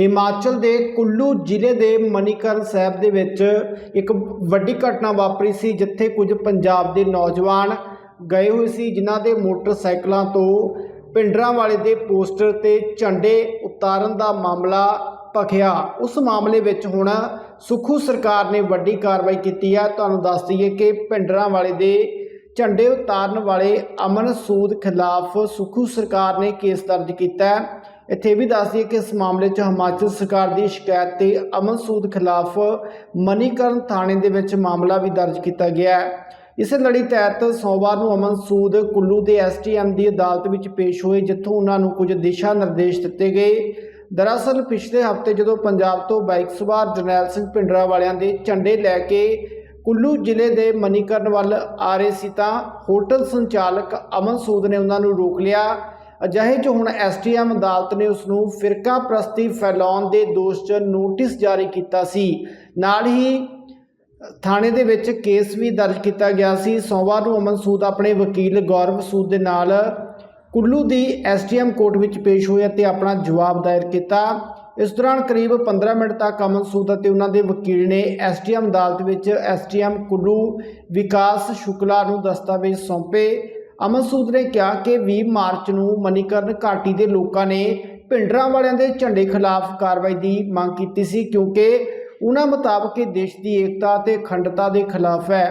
ਹਿਮਾਚਲ ਦੇ ਕੁੱਲੂ ਜ਼ਿਲ੍ਹੇ ਦੇ ਮਨੀਕਰਨ ਸਾਹਿਬ ਦੇ ਵਿੱਚ ਇੱਕ ਵੱਡੀ ਘਟਨਾ ਵਾਪਰੀ ਸੀ, ਜਿੱਥੇ ਕੁਝ ਪੰਜਾਬ ਦੇ ਨੌਜਵਾਨ ਗਏ ਹੋਏ ਸੀ, ਜਿਨ੍ਹਾਂ ਦੇ ਮੋਟਰਸਾਈਕਲਾਂ ਤੋਂ ਪਿੰਡਰਾਂ ਵਾਲੇ ਦੇ ਪੋਸਟਰ ਤੇ ਝੰਡੇ ਉਤਾਰਨ ਦਾ ਮਾਮਲਾ ਭਖਿਆ। ਉਸ ਮਾਮਲੇ ਵਿੱਚ ਹੁਣ ਸੁਖੂ ਸਰਕਾਰ ਨੇ ਵੱਡੀ ਕਾਰਵਾਈ ਕੀਤੀ ਹੈ। ਤੁਹਾਨੂੰ ਦੱਸ ਦਈਏ ਕਿ ਪਿੰਡਰਾਂ ਵਾਲੇ ਦੇ ਝੰਡੇ ਉਤਾਰਨ ਵਾਲੇ ਅਮਨ ਸੂਦ ਖਿਲਾਫ ਸੁਖੂ ਸਰਕਾਰ ਨੇ ਕੇਸ ਦਰਜ ਕੀਤਾ ਇੱਥੇ ਇਹ ਵੀ ਦੱਸ ਦਈਏ ਕਿ ਇਸ ਮਾਮਲੇ 'ਚ ਹਿਮਾਚਲ ਸਰਕਾਰ ਦੀ ਸ਼ਿਕਾਇਤ ਤੇ ਅਮਨ ਸੂਦ ਖਿਲਾਫ ਮਨੀਕਰਨ ਥਾਣੇ ਦੇ ਵਿੱਚ ਮਾਮਲਾ ਵੀ ਦਰਜ ਕੀਤਾ ਗਿਆ ਹੈ। ਇਸੇ ਲੜੀ ਤਹਿਤ ਸੋਮਵਾਰ ਨੂੰ ਅਮਨ ਸੂਦ ਕੁੱਲੂ ਦੇ ਐਸਟੀਐਮ ਦੀ ਅਦਾਲਤ ਵਿੱਚ ਪੇਸ਼ ਹੋਏ, ਜਿੱਥੋਂ ਉਹਨਾਂ ਨੂੰ ਕੁਝ ਦਿਸ਼ਾ ਨਿਰਦੇਸ਼ ਦਿੱਤੇ ਗਏ। ਦਰਅਸਲ, ਪਿਛਲੇ ਹਫ਼ਤੇ ਜਦੋਂ ਪੰਜਾਬ ਤੋਂ ਬਾਈਕ ਸਵਾਰ ਜਰਨੈਲ ਸਿੰਘ ਪਿੰਡਰਾ ਵਾਲਿਆਂ ਦੇ ਝੰਡੇ ਲੈ ਕੇ ਕੁੱਲੂ ਜ਼ਿਲ੍ਹੇ ਦੇ ਮਨੀਕਰਨ ਵੱਲ ਆ ਰਹੇ ਸੀ ਤਾਂ ਹੋਟਲ ਸੰਚਾਲਕ ਅਮਨ ਸੂਦ ਨੇ ਉਹਨਾਂ ਨੂੰ ਰੋਕ ਲਿਆ। ਅਜਿਹੇ 'ਚ ਹੁਣ ਐਸਟੀਐਮ ਅਦਾਲਤ ਨੇ ਉਸ ਨੂੰ ਫਿਰਕਾ ਪ੍ਰਸਤੀ ਫੈਲਾਉਣ ਦੇ ਦੋਸ਼ 'ਚ ਨੋਟਿਸ ਜਾਰੀ ਕੀਤਾ ਸੀ। ਨਾਲ ਹੀ ਥਾਣੇ ਦੇ ਵਿੱਚ ਕੇਸ ਵੀ ਦਰਜ ਕੀਤਾ ਗਿਆ ਸੀ। ਸੋਮਵਾਰ ਨੂੰ ਅਮਨ ਸੂਦ ਆਪਣੇ ਵਕੀਲ ਗੌਰਵ ਸੂਦ ਦੇ ਨਾਲ ਕੁੱਲੂ ਦੀ ਐਸਟੀਐਮ ਕੋਰਟ ਵਿੱਚ ਪੇਸ਼ ਹੋਏ ਅਤੇ ਆਪਣਾ ਜਵਾਬ ਦਾਇਰ ਕੀਤਾ। ਇਸ ਦੌਰਾਨ ਕਰੀਬ 15 ਮਿੰਟ ਤੱਕ ਅਮਨ ਸੂਦ ਅਤੇ ਉਹਨਾਂ ਦੇ ਵਕੀਲ ਨੇ ਐਸਟੀਐਮ ਅਦਾਲਤ ਵਿੱਚ ਐਸਟੀਐਮ ਕੁੱਲੂ ਵਿਕਾਸ ਸ਼ੁਕਲਾ ਨੂੰ ਦਸਤਾਵੇਜ਼ ਸੌਂਪੇ। ਅਮਨ ਸੂਦ ਨੇ ਕਿਹਾ ਕਿ 20 ਮਾਰਚ ਨੂੰ ਮਨੀਕਰਨ ਘਾਟੀ ਦੇ ਲੋਕਾਂ ਨੇ ਭਿੰਡਰਾਂ ਵਾਲਿਆਂ ਦੇ ਝੰਡੇ ਖਿਲਾਫ ਕਾਰਵਾਈ ਦੀ ਮੰਗ ਕੀਤੀ ਸੀ, ਕਿਉਂਕਿ ਉਹਨਾਂ ਮੁਤਾਬਕ ਇਹ ਦੇਸ਼ ਦੀ ਏਕਤਾ ਤੇ ਅਖੰਡਤਾ ਦੇ ਖਿਲਾਫ ਹੈ।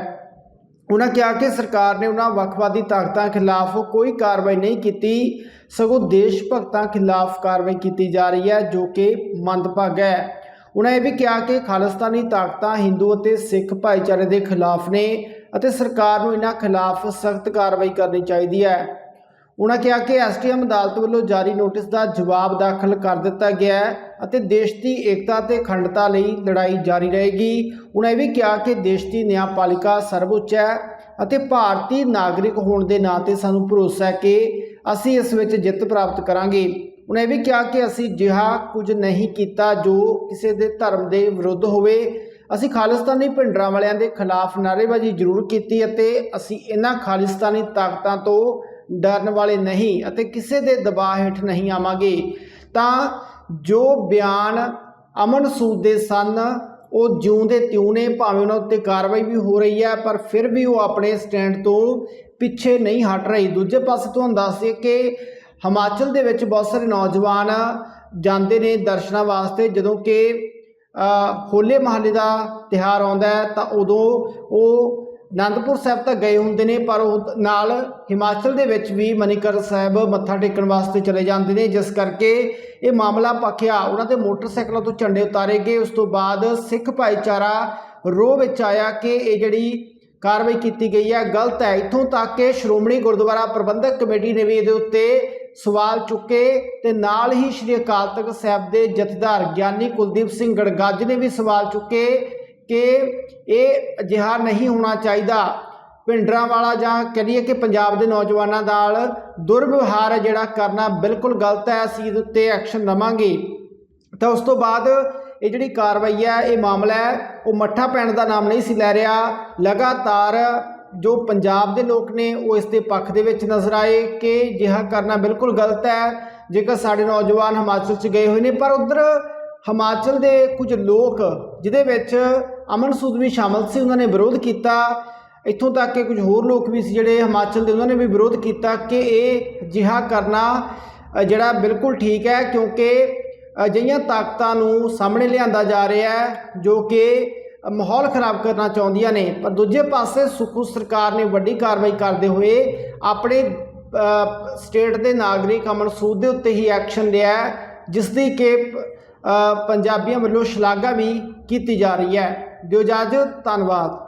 ਉਹਨਾਂ ਕਿਹਾ ਕਿ ਸਰਕਾਰ ਨੇ ਉਹਨਾਂ ਵੱਖਵਾਦੀ ਤਾਕਤਾਂ ਖਿਲਾਫ ਕੋਈ ਕਾਰਵਾਈ ਨਹੀਂ ਕੀਤੀ, ਸਗੋਂ ਦੇਸ਼ ਭਗਤਾਂ ਖਿਲਾਫ ਕਾਰਵਾਈ ਕੀਤੀ ਜਾ ਰਹੀ ਹੈ, ਜੋ ਕਿ ਮੰਦਭਾਗਾ ਹੈ। ਉਹਨਾਂ ਇਹ ਵੀ ਕਿਹਾ ਕਿ ਖਾਲਿਸਤਾਨੀ ਤਾਕਤਾਂ ਹਿੰਦੂ ਅਤੇ ਸਿੱਖ ਭਾਈਚਾਰੇ ਦੇ ਖਿਲਾਫ ਨੇ ਅਤੇ ਸਰਕਾਰ ਨੂੰ ਇਹਨਾਂ ਖਿਲਾਫ ਸਖਤ ਕਾਰਵਾਈ ਕਰਨੀ ਚਾਹੀਦੀ ਹੈ। ਉਹਨਾਂ ਕਿਹਾ ਕਿ ਐਸਟੀਐਮ ਅਦਾਲਤ ਵੱਲੋਂ ਜਾਰੀ ਨੋਟਿਸ ਦਾ ਜਵਾਬ ਦਾਖਲ ਕਰ ਦਿੱਤਾ ਗਿਆ ਹੈ ਅਤੇ ਦੇਸ਼ ਦੀ ਏਕਤਾ ਤੇ ਅਖੰਡਤਾ ਲਈ ਲੜਾਈ ਜਾਰੀ ਰਹੇਗੀ। ਉਹਨਾਂ ਇਹ ਵੀ ਕਿਹਾ ਕਿ ਦੇਸ਼ ਦੀ ਨਿਆਂਪਾਲਿਕਾ ਸਰਵਉੱਚ ਹੈ ਅਤੇ ਭਾਰਤੀ ਨਾਗਰਿਕ ਹੋਣ ਦੇ ਨਾਤੇ ਸਾਨੂੰ ਭਰੋਸਾ ਹੈ ਕਿ ਅਸੀਂ ਇਸ ਵਿੱਚ ਜਿੱਤ ਪ੍ਰਾਪਤ ਕਰਾਂਗੇ। ਉਹਨਾਂ ਇਹ ਵੀ ਕਿਹਾ ਕਿ ਅਸੀਂ ਜਿਹਾ ਕੁਝ ਨਹੀਂ ਕੀਤਾ ਜੋ ਕਿਸੇ ਦੇ ਧਰਮ ਦੇ ਵਿਰੁੱਧ ਹੋਵੇ ਅਸੀਂ ਖਾਲਿਸਤਾਨੀ ਭਿੰਡਰਾਂ ਵਾਲਿਆਂ ਦੇ ਖਿਲਾਫ ਨਾਅਰੇਬਾਜ਼ੀ ਜ਼ਰੂਰ ਕੀਤੀ ਅਤੇ ਅਸੀਂ ਇਹਨਾਂ ਖਾਲਿਸਤਾਨੀ ਤਾਕਤਾਂ ਤੋਂ ਡਰਨ ਵਾਲੇ ਨਹੀਂ ਅਤੇ ਕਿਸੇ ਦੇ ਦਬਾਅ ਹੇਠ ਨਹੀਂ ਆਵਾਂਗੇ। ਤਾਂ ਜੋ ਬਿਆਨ ਅਮਨ ਸੂਦ ਦੇ ਸਨ, ਉਹ ਜਿਉਂਦੇ ਤਿਉਂ ਨੇ, ਭਾਵੇਂ ਉਹਨਾਂ ਉੱਤੇ ਕਾਰਵਾਈ ਵੀ ਹੋ ਰਹੀ ਹੈ, ਪਰ ਫਿਰ ਵੀ ਉਹ ਆਪਣੇ ਸਟੈਂਡ ਤੋਂ ਪਿੱਛੇ ਨਹੀਂ ਹਟ ਰਹੀ। ਦੂਜੇ ਪਾਸੇ ਤੁਹਾਨੂੰ ਦੱਸ ਦਈਏ ਕਿ ਹਿਮਾਚਲ ਦੇ ਵਿੱਚ ਬਹੁਤ ਸਾਰੇ ਨੌਜਵਾਨ ਜਾਂਦੇ ਨੇ ਦਰਸ਼ਨਾਂ ਵਾਸਤੇ, ਜਦੋਂ ਕਿ ਹੋਲੇ ਮਹੱਲੇ ਦਾ ਤਿਹਾਰ ਆਉਂਦਾ ਹੈ, ਤਾਂ ਉਦੋਂ ਉਹ ਅਨੰਦਪੁਰ ਸਾਹਿਬ ਤਾਂ ਗਏ ਹੁੰਦੇ ਨੇ, ਪਰ ਉਹ ਨਾਲ ਹਿਮਾਚਲ ਦੇ ਵਿੱਚ ਵੀ ਮਨੀਕਰਨ ਸਾਹਿਬ ਮੱਥਾ ਟੇਕਣ ਵਾਸਤੇ ਚਲੇ ਜਾਂਦੇ ਨੇ, ਜਿਸ ਕਰਕੇ ਇਹ ਮਾਮਲਾ ਪੱਖਿਆ। ਉਹਨਾਂ ਦੇ ਮੋਟਰਸਾਈਕਲਾਂ ਤੋਂ ਝੰਡੇ ਉਤਾਰੇ ਗਏ। ਉਸ ਤੋਂ ਬਾਅਦ ਸਿੱਖ ਭਾਈਚਾਰਾ ਰੋਹ ਵਿੱਚ ਆਇਆ ਕਿ ਇਹ ਜਿਹੜੀ ਕਾਰਵਾਈ ਕੀਤੀ ਗਈ ਹੈ, ਗਲਤ ਹੈ। ਇੱਥੋਂ ਤੱਕ ਕਿ ਸ਼੍ਰੋਮਣੀ ਗੁਰਦੁਆਰਾ ਪ੍ਰਬੰਧਕ ਕਮੇਟੀ ਨੇ ਵੀ ਇਹਦੇ ਉੱਤੇ ਸਵਾਲ ਚੁੱਕੇ ਤੇ ਨਾਲ ਹੀ ਸ਼੍ਰੀ ਅਕਾਲ ਤਖਤ ਸਾਹਿਬ ਦੇ ਜਥੇਦਾਰ ਗਿਆਨੀ ਕੁਲਦੀਪ ਸਿੰਘ ਗੜਗੱਜ ਨੇ ਵੀ ਸਵਾਲ ਚੁੱਕੇ ਕਿ ਇਹ ਅਜਿਹਾ ਨਹੀਂ ਹੋਣਾ ਚਾਹੀਦਾ ਭਿੰਡਰਾਂ ਵਾਲਾ ਜਾਂ ਕਹੀਏ ਕਿ ਪੰਜਾਬ ਦੇ ਨੌਜਵਾਨਾਂ ਨਾਲ ਦੁਰਵਿਵਹਾਰ ਹੈ ਜਿਹੜਾ ਕਰਨਾ ਬਿਲਕੁਲ ਗਲਤ ਹੈ, ਅਸੀਂ ਇਹਦੇ ਉੱਤੇ ਐਕਸ਼ਨ ਲਵਾਂਗੇ। ਤਾਂ ਉਸ ਤੋਂ ਬਾਅਦ ਇਹ ਜਿਹੜੀ ਕਾਰਵਾਈ ਹੈ, ਇਹ ਮਾਮਲਾ ਹੈ, ਉਹ ਮੱਠਾ ਪੈਣ ਦਾ ਨਾਮ ਨਹੀਂ ਸੀ ਲੈ ਰਿਹਾ, ਲਗਾਤਾਰ ਜੋ ਪੰਜਾਬ ਦੇ ਲੋਕ ਨੇ ਉਹ ਇਸ ਦੇ ਪੱਖ ਦੇ ਵਿੱਚ ਨਜ਼ਰ ਆਏ ਕਿ ਜਿਹਾ ਕਰਨਾ ਬਿਲਕੁਲ ਗਲਤ ਹੈ। ਜੇਕਰ ਸਾਡੇ ਨੌਜਵਾਨ ਹਿਮਾਚਲ 'ਚ ਗਏ ਹੋਏ ਨੇ, ਪਰ ਉਧਰ ਹਿਮਾਚਲ ਦੇ ਕੁਝ ਲੋਕ, ਜਿਹਦੇ ਵਿੱਚ ਅਮਨ ਸੂਦ ਵੀ ਸ਼ਾਮਲ ਸੀ, ਉਹਨਾਂ ਨੇ ਵਿਰੋਧ ਕੀਤਾ। ਇੱਥੋਂ ਤੱਕ ਕਿ ਕੁਝ ਹੋਰ ਲੋਕ ਵੀ ਸੀ ਜਿਹੜੇ ਹਿਮਾਚਲ ਦੇ, ਉਹਨਾਂ ਨੇ ਵੀ ਵਿਰੋਧ ਕੀਤਾ ਕਿ ਇਹ ਜਿਹਾ ਕਰਨਾ ਜਿਹੜਾ ਬਿਲਕੁਲ ਠੀਕ ਹੈ, ਕਿਉਂਕਿ ਅਜਿਹੀਆਂ ਤਾਕਤਾਂ ਨੂੰ ਸਾਹਮਣੇ ਲਿਆਂਦਾ ਜਾ ਰਿਹਾ ਹੈ, ਜੋ ਕਿ ਮਾਹੌਲ ਖਰਾਬ ਕਰਨਾ ਚਾਹੁੰਦੀਆਂ ਨੇ। ਪਰ ਦੂਜੇ ਪਾਸੇ ਸੁਖੂ ਸਰਕਾਰ ਨੇ ਵੱਡੀ ਕਾਰਵਾਈ ਕਰਦੇ ਹੋਏ ਆਪਣੇ ਸਟੇਟ ਦੇ ਨਾਗਰਿਕ ਅਮਨ ਸੂਦ ਦੇ ਉੱਤੇ ਹੀ ਐਕਸ਼ਨ ਲਿਆ ਜਿਸ ਦੀ ਕਿ ਪੰਜਾਬੀਆਂ ਵੱਲੋਂ ਸ਼ਲਾਘਾ ਵੀ ਕੀਤੀ ਜਾ ਰਹੀ ਹੈ। ਦਿਓ ਇਜਾਜ਼ਤ, ਧੰਨਵਾਦ।